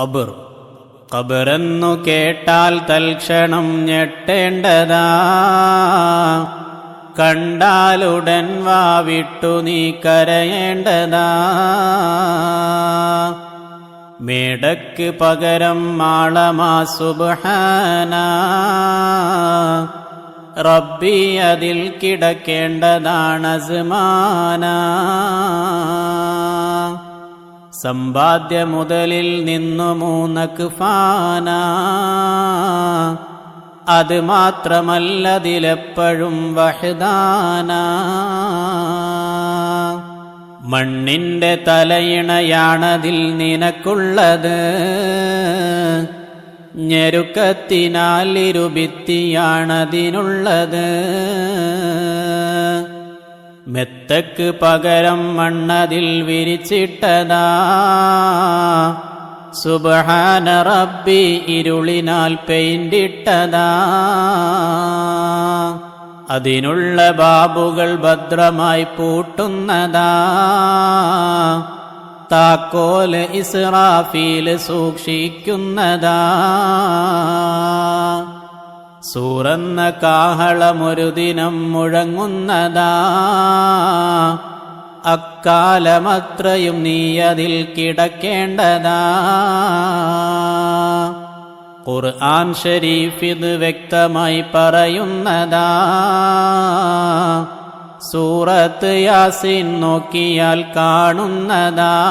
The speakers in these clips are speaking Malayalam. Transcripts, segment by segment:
ഖബർ. ഖബറെന്നു കേട്ടാൽ തൽക്ഷണം ഞെട്ടേണ്ടതാ. കണ്ടാലുടൻ വാവിട്ടു നീ കരയേണ്ടതാ. മേടക്ക് പകരം മാളമാ സുബ്ഹാന. റബ്ബി അതിൽ കിടക്കേണ്ടതാണ് അസ്മാന. സമ്പാദ്യ മുതലിൽ നിന്നു മൂന്നക്ക് ഫാന അത് മാത്രമല്ലതിലെപ്പോഴും വഹദാന. മണ്ണിന്റെ തലയിണയാണതിൽ നിനക്കുള്ളത്. ഞെരുക്കത്തിനാൽ ഇരുഭിത്തിയാണതിനുള്ളത്. മെത്തക്ക് പകരം മണ്ണതിൽ വിരിച്ചിട്ടതാ. സുബഹാന റബ്ബി ഇരുളിനാൽ പെയിന്റിട്ടതാ. അതിനുള്ള ബാബുകൾ ഭദ്രമായി പൂട്ടുന്നതാ. താക്കോൽ ഇസ്രാഫീൽ സൂക്ഷിക്കുന്നതാ. സൂറന്ന കാഹളമൊരു ദിനം മുഴങ്ങുന്നതാ. അക്കാലമത്രയും നീ അതിൽ കിടക്കേണ്ടതാ. ഖുർആൻ ഇത് വ്യക്തമായി പറയുന്നതാ. സൂറത്ത് യാസിൻ നോക്കിയാൽ കാണുന്നതാ.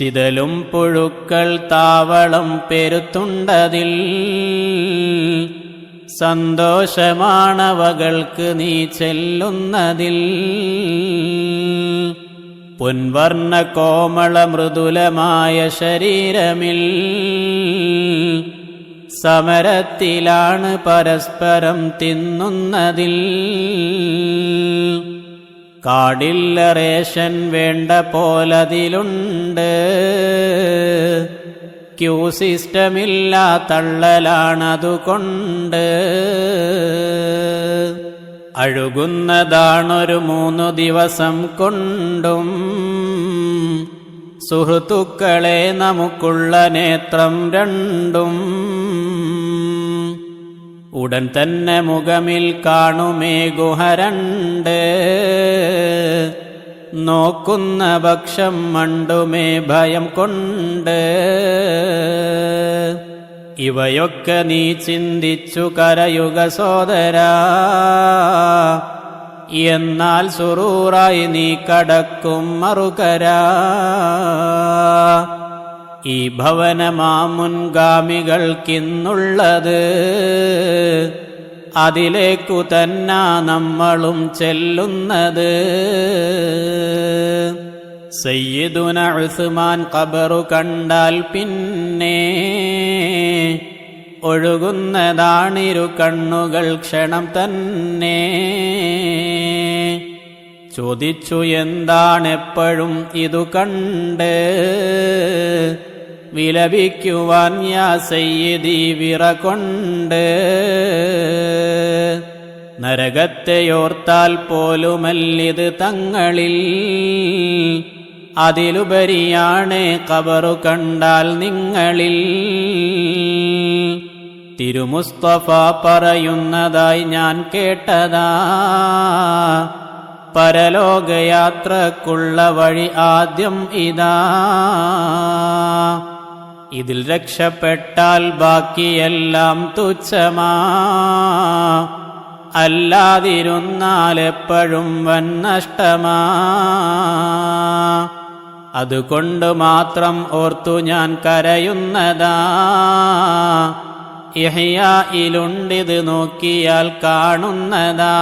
ചിതലും പുഴുക്കൾ താവളം പെരുത്തുണ്ടതിൽ. സന്തോഷമാണവകൾക്ക് നീ ചെല്ലുന്നതിൽ. പൊൻവർണ കോമള മൃദുലമായ ശരീരമിൽ. സമരത്തിലാണ് പരസ്പരം തിന്നുന്നതിൽ. കാടില്ല റേഷൻ വേണ്ട പോലതിലുണ്ട്. ക്യൂ സിസ്റ്റമില്ല തള്ളലാണതുകൊണ്ട്. അഴുകുന്നതാണൊരു മൂന്നു ദിവസം കൊണ്ടും. സുഹൃത്തുക്കളെ നമുക്കുള്ള നേത്രം രണ്ടും. ഉടൻ തന്നെ മുഖമിൽ കാണുമേ ഗുഹരണ്ട്. നോക്കുന്ന പക്ഷം മണ്ടുമേ ഭയം കൊണ്ട്. ഇവയൊക്കെ നീ ചിന്തിച്ചു കരയുക സോദരാ. എന്നാൽ സുറൂറായി നീ കടക്കും മറുകരാ. ഈ ഭവനമാ മുൻഗാമികൾക്കിന്നുള്ളത് അതിലേക്കു തന്നാ നമ്മളും ചെല്ലുന്നത്. സയ്യിദുന ഉസ്മാൻ ഖബറു കണ്ടാൽ പിന്നെ ഒഴുകുന്നതാണിരു കണ്ണുകൾ ക്ഷണം തന്നെ. ചോദിച്ചു എന്താണെപ്പോഴും ഇതു കണ്ട്? വിലപിക്കുവാൻ യാ സയ്യദി വിറ കൊണ്ട് നരകത്തെയോർത്താൽ പോലുമല്ലിത് തങ്ങളിൽ. അതിലുപരിയാണ് കബറു കണ്ടാൽ നിങ്ങളിൽ. തിരുമുസ്തഫ പറയുന്നതായി ഞാൻ കേട്ടതാ. പരലോകയാത്രക്കുള്ള വഴി ആദ്യം ഇതാ. ഇതിൽ രക്ഷപ്പെട്ടാൽ ബാക്കിയെല്ലാം തുച്ഛമാ. അല്ലാതിരുന്നാൽ എപ്പോഴും വൻ നഷ്ടമാ അതുകൊണ്ട് മാത്രം ഓർത്തു ഞാൻ കരയുന്നതാ. ഇഹയായിലുണ്ടിത് നോക്കിയാൽ കാണുന്നതാ.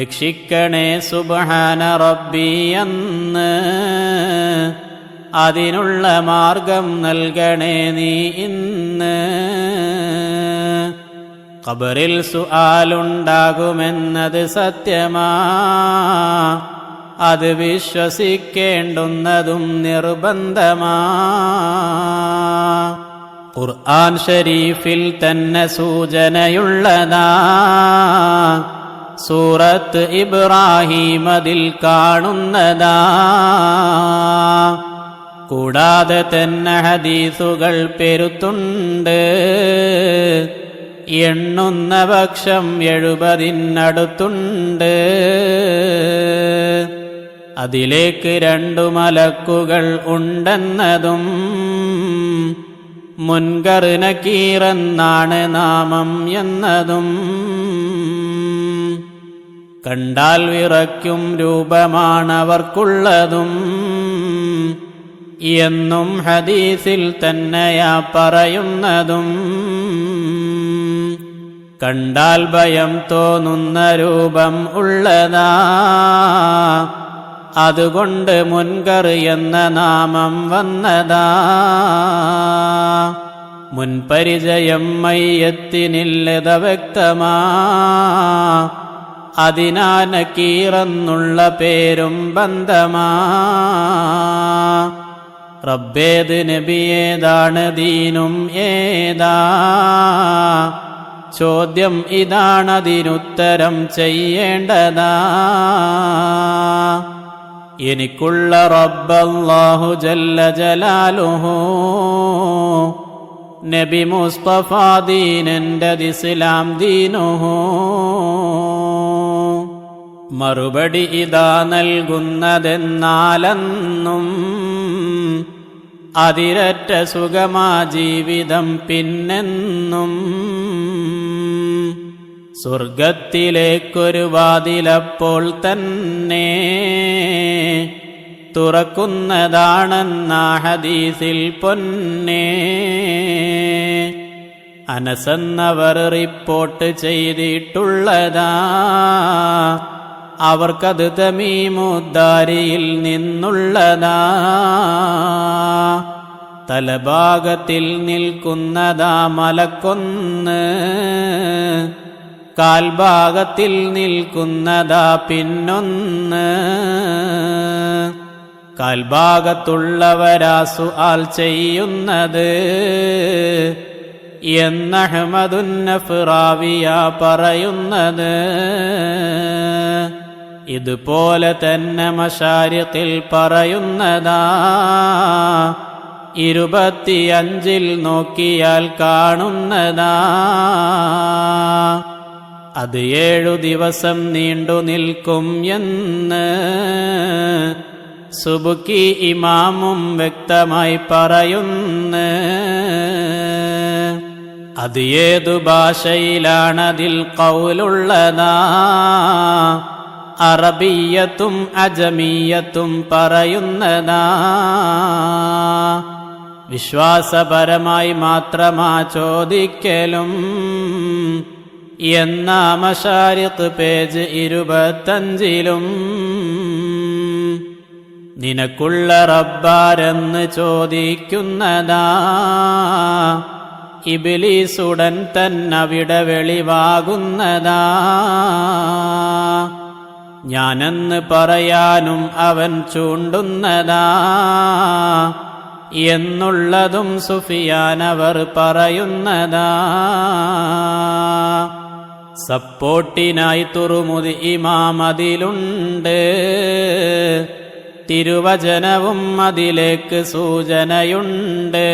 രക്ഷിക്കണേ സുബഹാന റബ്ബി എന്ന്. അതിനുള്ള മാർഗം നൽകണേ നീ ഇന്ന്. ഖബറിൽ സുആലുണ്ടാകുമെന്നത് സത്യമാ. അത് വിശ്വസിക്കേണ്ടുന്നതും നിർബന്ധമാ. ഖുർആൻ ഷരീഫിൽ തന്നെ സൂചനയുള്ളതാ. സൂറത്ത് ഇബ്രാഹിം അതിൽ കാണുന്നതാ. കൂടാതെ തന്നെ ഹദീസുകൾ പെരുത്തുണ്ട്. എണ്ണുന്ന പക്ഷം എഴുപതിനടുത്തുണ്ട്. അതിലേക്ക് രണ്ടു മലക്കുകൾ ഉണ്ടെന്നതും മുൻകറിന നക്കീറെന്നാണ് നാമം എന്നതും. കണ്ടാൽ വിറയ്ക്കും രൂപമാണവർക്കുള്ളതും. എന്നും ഹദീസിൽ തന്നെയാ പറയുന്നതും. കണ്ടാൽ ഭയം തോന്നുന്ന രൂപം ഉള്ളതാ. അതുകൊണ്ട് മുൻകർ എന്ന നാമം വന്നതാ. മുൻപരിചയം മയ്യത്തിനില്ലത വ്യക്തമാ. അതിനാനക്കീറന്നുള്ള പേരും ബന്ധമാ. റബ്ബേത് നബിയേതാണ് ദീനും ഏതാ? ചോദ്യം ഇതാണതിനുത്തരം ചെയ്യേണ്ടതാ? എനിക്കുള്ള റബ്ബല്ലാഹു ജല്ല ജലാലുഹു. നബി മുസ്തഫ ദീനന്റെ ഇസ്ലാം ദീനുഹു. മറുപടി ഇതാ നൽകുന്നതെന്നാലെന്നും അതിരറ്റ സുഖമാ ജീവിതം പിന്നെന്നും. സ്വർഗത്തിലേക്കൊരു വാതിലപ്പോൾ തന്നെ തുറക്കുന്നതാണെന്ന ഹദീസിൽ പൊന്നേ. അനസന്നവർ റിപ്പോർട്ട് ചെയ്തിട്ടുള്ളതാ. അവർക്കത് തമീമുദ്ദാരിയിൽ നിന്നുള്ളതാ. തലഭാഗത്തിൽ നിൽക്കുന്നതാ മലക്കൊന്ന്. കാൽഭാഗത്തിൽ നിൽക്കുന്നതാ പിന്നൊന്ന്. കാൽഭാഗത്തുള്ളവരാസു ആൽ ചെയ്യുന്നത്. എന്നഹമദുന്നഫ്റാവിയ പറയുന്നത്. ഇതുപോലെ തന്നെ മഷാരിത്തിൽ പറയുന്നതാ. ഇരുപത്തിയഞ്ചിൽ നോക്കിയാൽ കാണുന്നതാ. അത് ഏഴു ദിവസം നീണ്ടു നിൽക്കും എന്ന് സുബുക്കി ഇമാമും വ്യക്തമായി പറയുന്ന. അത് ഏതു ഭാഷയിലാണതിൽ കൗലുള്ളതാ. അറബിയത്തും അജമീയത്തും പറയുന്നതാ. വിശ്വാസപരമായി മാത്രമാ ചോദിക്കലും. എന്നാ മഷാരിത്ത് പേജ് ഇരുപത്തഞ്ചിലും. നിനക്കുള്ള റബ്ബാരെന്ന് ചോദിക്കുന്നതാ. ഇബിലീസുടൻ തന്നവിടെ വെളിവാകുന്നതാ ഞാനെന്ന് പറയാനും അവൻ ചൂണ്ടുന്നതാ. എന്നുള്ളതും സുഫിയാനവർ പറയുന്നതാ. സപ്പോർട്ടിനായി തുറുമുതി ഇമാം അതിലുണ്ട്. തിരുവചനവും അതിലേക്ക് സൂചനയുണ്ട്.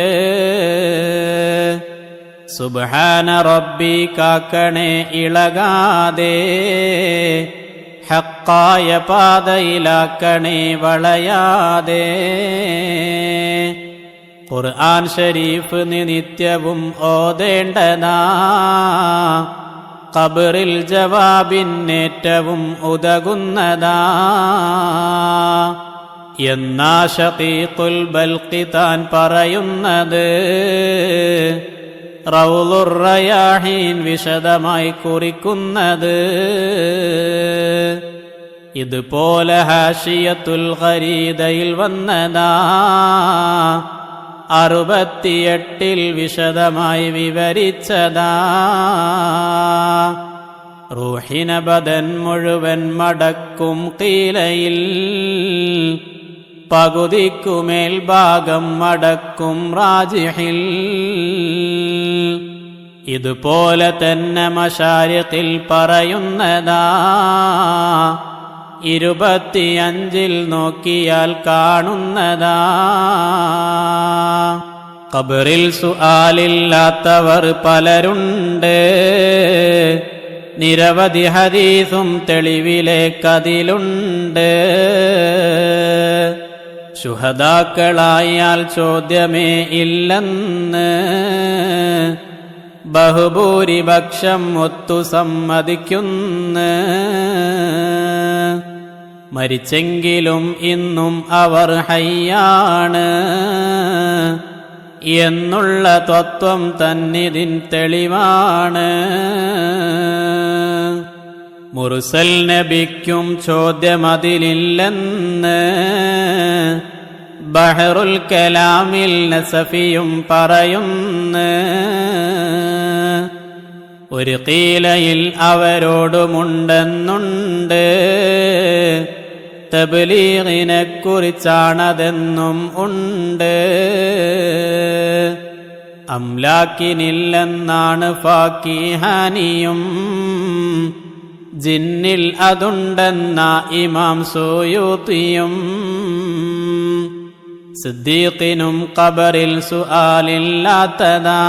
സുബാന റബ്ബി കാക്കണേ ഇളകാതെ. ഹക്കായ പാതയിലാക്കണേ വളയാതെ. ഖുർആൻ ഷരീഫ് നിത്യവും ഓതേണ്ടതാ. ഖബറിൽ ജവാബിന്നേറ്റവും ഉതകുന്നതാ. എന്നാ ഷഖീഖുൽ ബൽഖി താൻ പറയുന്നത്? റൗലുറയാഹീൻ വിശദമായി കുറിക്കുന്നത് ഇതുപോലെ ഹാഷിയത്തുൽ ഖരീദയിൽ വന്നതാ. അറുപത്തിയെട്ടിൽ വിശദമായി വിവരിച്ചതാ. റൂഹിന ബദൻ മുഴുവൻ മടക്കും കീലയിൽ പകുതിക്കുമേൽ ഭാഗം മടക്കും റാജിഹിൽ. ഇതുപോലെ തന്നെ മശാരിത്തിൽ പറയുന്നതാ. ഇരുപത്തിയഞ്ചിൽ നോക്കിയാൽ കാണുന്നതാ. കബറിൽ സുആലില്ലാത്തവർ പലരുണ്ട്. നിരവധി ഹദീസും തെളിവിലേക്കതിലുണ്ട്. ശുഹദാക്കളായാൽ ചോദ്യമേ ഇല്ലെന്ന്. ബഹുഭൂരിപക്ഷം ഒത്തു സമ്മതിക്കുന്ന. മരിച്ചെങ്കിലും ഇന്നും അവർ ഹയ്യാണ്. എന്നുള്ള തത്വം തന്നിതിൻ തെളിവാണ്. മുറുസൽ നബിക്കും ചോദ്യമതിലില്ലെന്ന് ബഹറുൽ കലാമിൽ നസഫിയും പറയുന്നു. ഒരു കീലയിൽ അവരോടുമുണ്ടെന്നുണ്ട്. തബലീറിനെ കുറിച്ചാണതെന്നും ഉണ്ട്. അംലാക്കിനില്ലെന്നാണ് ഫാക്കിഹാനിയും ജിന്നിൽ അതുണ്ടെന്ന ഇമാം സോയൂത്തിയും. സിദ്ദീഖിനും കബറിൽ സുആലില്ലാത്തതാ.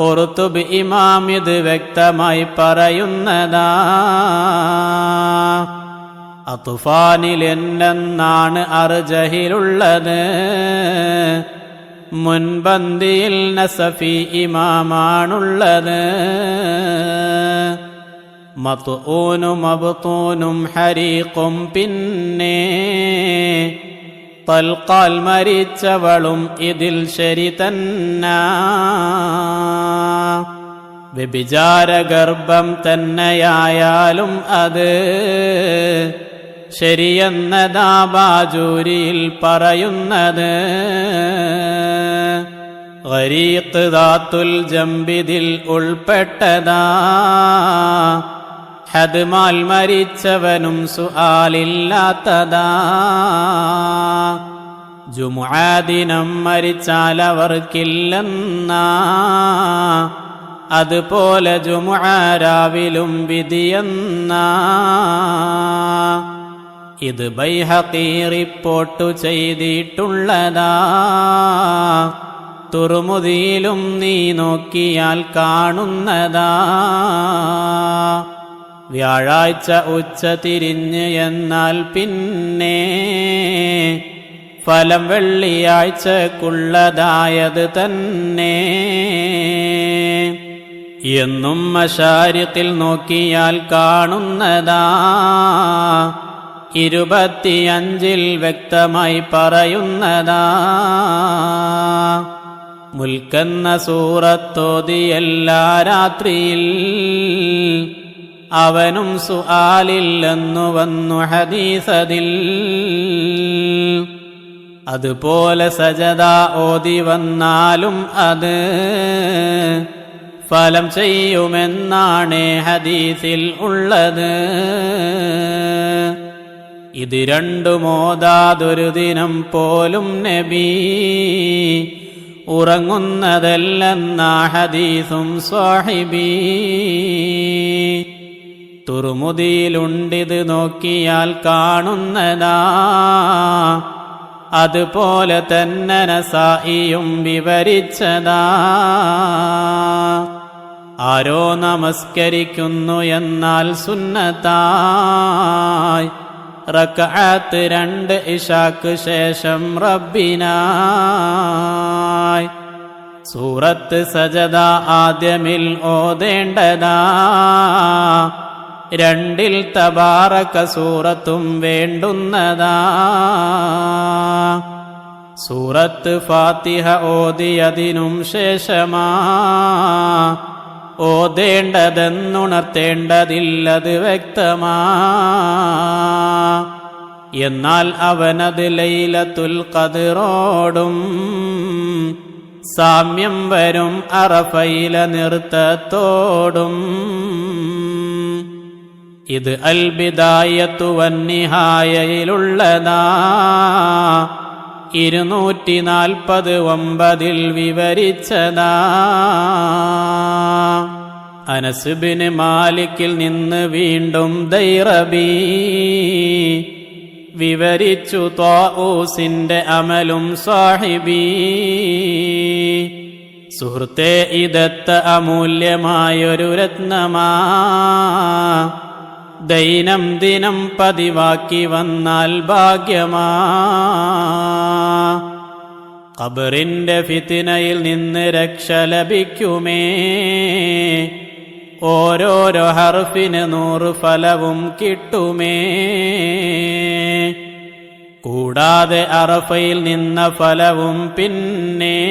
ഖുർത്തുബ് ഇമാം ഇത് വ്യക്തമായി പറയുന്നതാ. അത്തുഫാനിൽ എന്നെന്നാണ് അർജഹിലുള്ളത്. മുൻപന്തിയിൽ നസഫി ഇമാമാണുള്ളത്. മത്ഊനും അബുത്തൂനും ഹരീഖും പിന്നെ തൽക്കാൽ മരിച്ചവളും ഇതിൽ ശരി തന്ന. വ്യഭിചാരഗർഭം തന്നെയായാലും അത് ശരിയെന്നതാ ബാജൂരിയിൽ പറയുന്നത്. ഗരീഖ് ദാത്തുൽ ജംബിദിൽ ഉൾപ്പെട്ടതാ. ഹദ്മാൽ മരിച്ചവനും സുആലില്ലാത്തതാ ജുമുആദിനം മരിച്ചാൽ അവർക്കില്ലെന്നാ. അതുപോലെ ജുമുആരാവിലും വിധിയെന്ന. ഇത് ബൈഹത്തി റിപ്പോർട്ടു ചെയ്തിട്ടുള്ളതാ. തുറുമുതിയിലും നീ നോക്കിയാൽ കാണുന്നതാ. വ്യാഴാഴ്ച ഉച്ച തിരിഞ്ഞ് എന്നാൽ പിന്നെ ഫലം വെള്ളിയാഴ്ചക്കുള്ളതായത് തന്നെ. എന്നും മശാരിത്തിൽ നോക്കിയാൽ കാണുന്നതാ. ഇരുപത്തിയഞ്ചിൽ വ്യക്തമായി പറയുന്നതാ. മുൽക്കെന്ന സൂറത്തോതി എല്ലാ രാത്രിയിൽ അവനും സുആലില്ലെന്നു വന്നു ഹദീസതിൽ. അതുപോലെ സജദ ഓതി വന്നാലും അത് ഫലം ചെയ്യുമെന്നാണ് ഹദീസിൽ ഉള്ളത്. ഇത് രണ്ടുമോതാതൊരു ദിനം പോലും നബി ഉറങ്ങുന്നതല്ലെന്ന ഹദീസും സ്വാഹിബി. തുറുമുതിയിലുണ്ടിത് നോക്കിയാൽ കാണുന്നതാ. അതുപോലെ തന്നെ നസായിയും വിവരിച്ചതാ. ആരോ നമസ്കരിക്കുന്നു എന്നാൽ സുന്നതായി റക്കാത്ത് രണ്ട് ഇഷാക്ക് ശേഷം റബ്ബിനായി. സൂറത്ത് സജദ ആദ്യമിൽ ഓതേണ്ടതാ. രണ്ടിൽ തബാറക സൂറത്തും വേണ്ടുന്നതാ. സൂറത്ത് ഫാത്തിഹ ഓതിയതിനും ശേഷമാ. ഓതേണ്ടതെന്നുണർത്തേണ്ടതില്ലത് വ്യക്തമാ. എന്നാൽ അവനത് ലൈലത്തുൽ കതിറോടും സാമ്യം വരും അറഫയില നൃത്തത്തോടും. ഇത് അൽബിദായത്തു വന്നിഹായയിലുള്ളതാ ഇരുന്നൂറ്റി നാൽപ്പത് ഒമ്പതിൽ വിവരിച്ചതാ. അനസുബിന് മാലിക്കിൽ നിന്ന് വീണ്ടും ദൈറബി വിവരിച്ചു ത്വാഊസിന്റെ അമലും സാഹിബി. സുഹൃത്തെ ഇതത്ത അമൂല്യമായൊരു രത്നമാ. ദൈനംദിനം പതിവാക്കി വന്നാൽ ഭാഗ്യമാ. കബറിന്റെ ഫിത്തിനയിൽ നിന്ന് രക്ഷ ലഭിക്കുമേ. ഓരോരോ ഹർഫിന് നൂറ് ഫലവും കിട്ടുമേ. കൂടാതെ അറഫയിൽ നിന്ന ഫലവും പിന്നെ.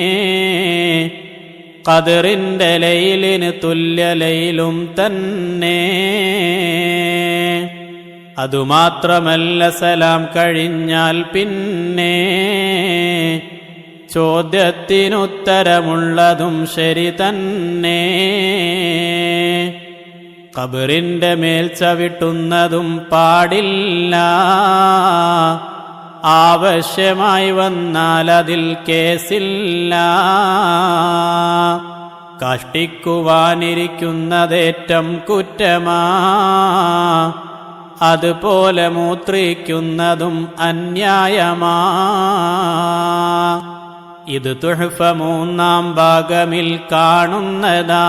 കതിറിന്റെ ലൈലിന് തുല്യ ലൈലും തന്നെ. അതുമാത്രമല്ല സലാം കഴിഞ്ഞാൽ പിന്നെ ചോദ്യത്തിനുത്തരമുള്ളതും ശരി തന്നെ. കബറിന്റെ മേൽ ചവിട്ടുന്നതും പാടില്ല. ആവശ്യമായി വന്നാൽ അതിൽ കേസില്ല. കഷ്ടിക്കുവാനിരിക്കുന്നതേറ്റം കുറ്റമാ. അതുപോലെ മൂത്രിക്കുന്നതും അന്യായമാ. ഇത് തുഹഫ മൂന്നാം ഭാഗമിൽ കാണുന്നതാ.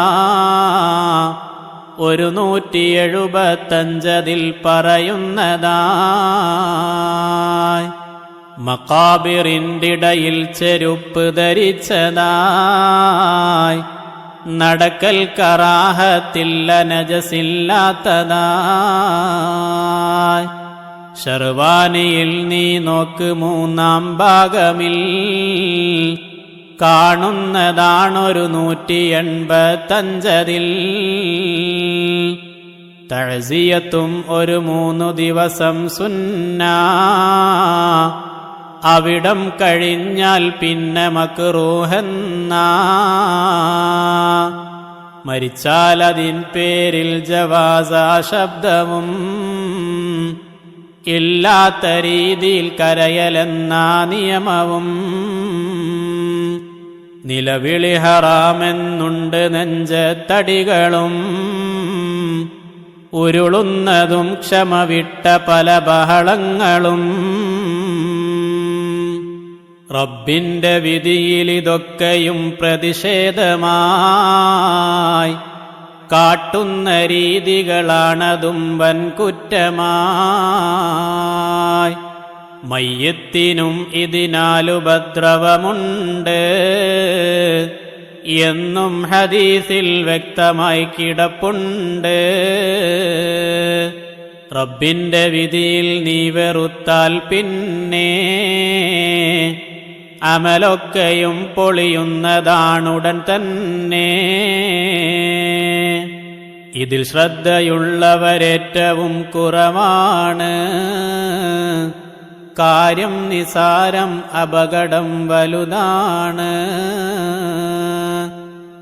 ഒരു നൂറ്റി എഴുപത്തഞ്ചതിൽ പറയുന്നതാ. മക്കാബിറിന്റെ ഇടയിൽ ചെരുപ്പ് ധരിച്ചതായി നടക്കൽ കറാഹത്തില്ല നജസില്ലാത്തതായി ഷർവാനിയിൽ നീ നോക്ക് മൂന്നാം ഭാഗമിൽ. കാണുന്നതാണൊരു നൂറ്റി എൺപത്തഞ്ചതിൽ തഴസിയത്തും ഒരു മൂന്നു ദിവസം സുന്ന. അവിടം കഴിഞ്ഞാൽ പിന്നെ മക്റൂഹെന്ന മരിച്ചാൽ അതിൻ പേരിൽ ജവാസാ ശബ്ദവും ഇല്ലാത്ത രീതിയിൽ കരയലെന്ന നിയമവും. നിലവിളി ഹറാമെന്നുണ്ട് നെഞ്ചത്തടികളും. ഉരുളുന്നതും ക്ഷമവിട്ട പല ബഹളങ്ങളും. റബ്ബിന്റെ വിധിയിലിതൊക്കെയും പ്രതിഷേധമായി. കാട്ടുന്ന രീതികളാണതും വൻ കുറ്റമായി മയ്യത്തിനും ഇതിനാലുപദ്രവമുണ്ട്. എന്നും ഹദീസിൽ വ്യക്തമായി കിടപ്പുണ്ട്. റബ്ബിന്റെ വിധിയിൽ നീ വെറുത്താൽ പിന്നെ അമലൊക്കെയും പൊളിയുന്നതാണുടൻ തന്നെ. ഇതിൽ ശ്രദ്ധയുള്ളവരേറ്റവും കുറവാണ്. കാര്യം നിസാരം അപകടം വലുതാണ്.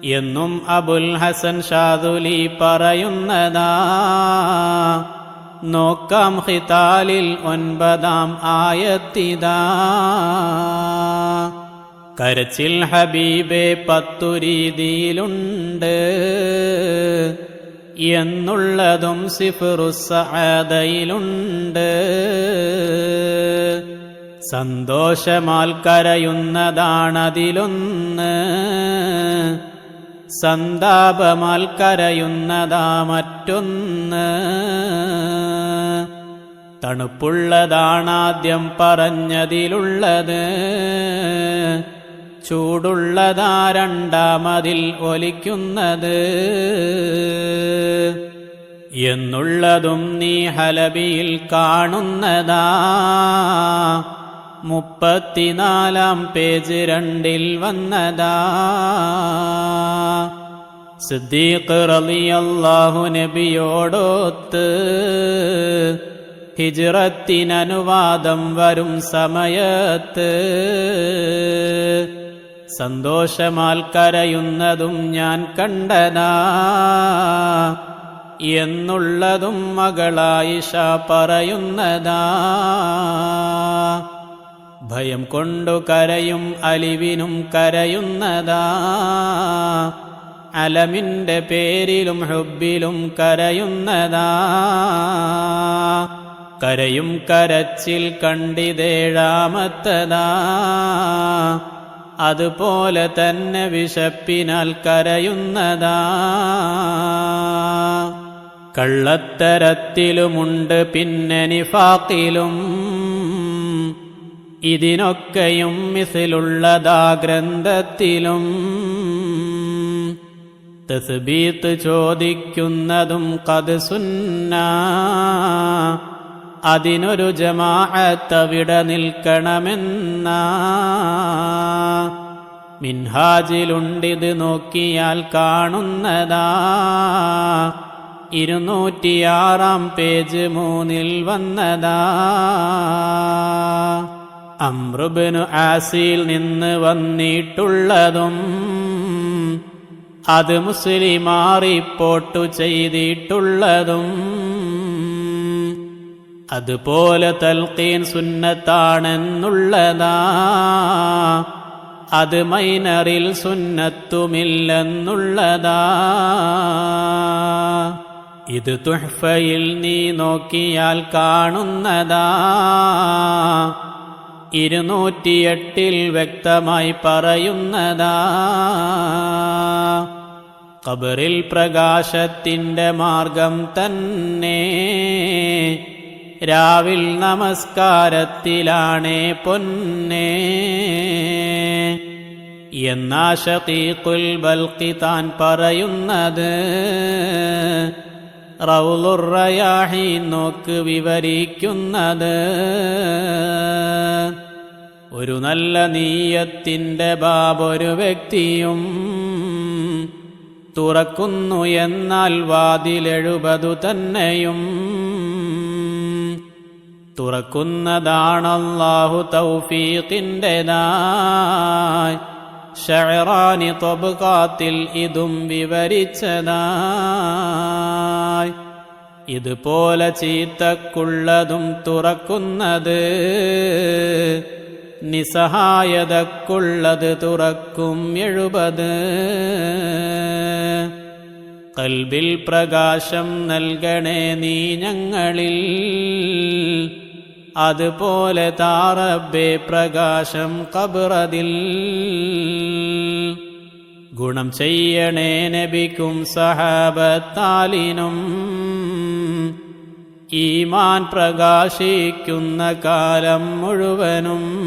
എന്നും അബുൽ ഹസൻ ഷാദുലി പറയുന്നതാ. നോക്കാം ഹിതാലിൽ ഒൻപതാം ആയത്തിതാ. കരച്ചിൽ ഹബീബെ പത്തു രീതിയിലുണ്ട്. എന്നുള്ളതും സിഫറുസഅദയിലുണ്ട് സന്തോഷമാൽ കരയുന്നതാണതിലൊന്ന്. സന്താപമാൽ കരയുന്നതാ മറ്റൊന്ന്. തണുപ്പുള്ളതാണാദ്യം പറഞ്ഞതിലുള്ളത്. ചൂടുള്ളതാ രണ്ടാമതിൽ ഒലിക്കുന്നത്. എന്നുള്ളതും നീ ഹലബിയിൽ കാണുന്നതാ. മുപ്പത്തിനാലാം പേജ് രണ്ടിൽ വന്നതാ. സിദ്ദീഖ് റബിയല്ലാഹു നബിയോടൊത്ത് ഹിജ്റത്തിനനുവാദം വരും സമയത്ത് സന്തോഷമാൽ കരയുന്നതും ഞാൻ കണ്ടനാ എന്നുള്ളതും മകളായിഷ പറയുന്നതാ. ഭയം കൊണ്ടു കരയും അലിവിനും കരയുന്നതാ. അലമിന്റെ പേരിലും ഹുബിലും കരയുന്നതാ. കരയും കരച്ചിൽ കണ്ടിതേഴാമത്തതാ അതുപോലെ തന്നെ വിശപ്പിനാൽ കരയുന്നതാ. കള്ളത്തരത്തിലുമുണ്ട് പിന്നെ നിഫാക്കിലും ഇതിനൊക്കെയും മിസിലുള്ളതാ ഗ്രന്ഥത്തിലും. തസ്ബീത്ത് ചോദിക്കുന്നതും കത് സുന്ന. അതിനൊരു ജമാഅത്തവിടെ നിൽക്കണമെന്ന. മിൻഹാജിലുണ്ടിത് നോക്കിയാൽ കാണുന്നതാ. ഇരുന്നൂറ്റിയാറാം പേജ് മൂന്നിൽ വന്നതാ. അമ്രുബിനു ആസിയിൽ നിന്ന് വന്നിട്ടുള്ളതും അത് മുസ്ലിമാറിപ്പോട്ടു ചെയ്തിട്ടുള്ളതും അതുപോലെ തൽക്കീൻ സുന്നത്താണെന്നുള്ളതാ. അത് മൈനറിൽ സുന്നത്തുമില്ലെന്നുള്ളതാ. ഇത് തുഹ്ഫയിൽ നീ നോക്കിയാൽ കാണുന്നതാ. ഇരുന്നൂറ്റിയെട്ടിൽ വ്യക്തമായി പറയുന്നതാ. കബറിൽ പ്രകാശത്തിന്റെ മാർഗം തന്നെ. രാവിൽ നമസ്കാരത്തിലാണേ പൊന്നേ. എന്നാ ഷീഖുൽ ബൽക്കി താൻ പറയുന്നത്? റൗലുറയാഹി നോക്ക് വിവരിക്കുന്നത്. ഒരു നല്ല നീയത്തിന്റെ ബാബൊരു വ്യക്തിയും തുറക്കുന്നു എന്നാൽ വാതിലെഴുപതു തന്നെയും. തുറക്കുന്നതാണല്ലാഹു തൗഫീഖിന്റെതായി. ഷെറാനി തൊബുകാത്തിൽ ഇതും വിവരിച്ചതായി. ഇതുപോലെ ചീത്തക്കുള്ളതും തുറക്കുന്നത് നിസ്സഹായതക്കുള്ളത് തുറക്കും എഴുപത്. കൽബിൽ പ്രകാശം നൽകണേ നീ ഞങ്ങളിൽ. അതുപോലെ താറബേ പ്രകാശം കബറതിൽ ഗുണം ചെയ്യണേ നബിക്കും സഹാബത്താലിനും. ഈമാൻ പ്രകാശിക്കുന്ന കാലം മുഴുവനും.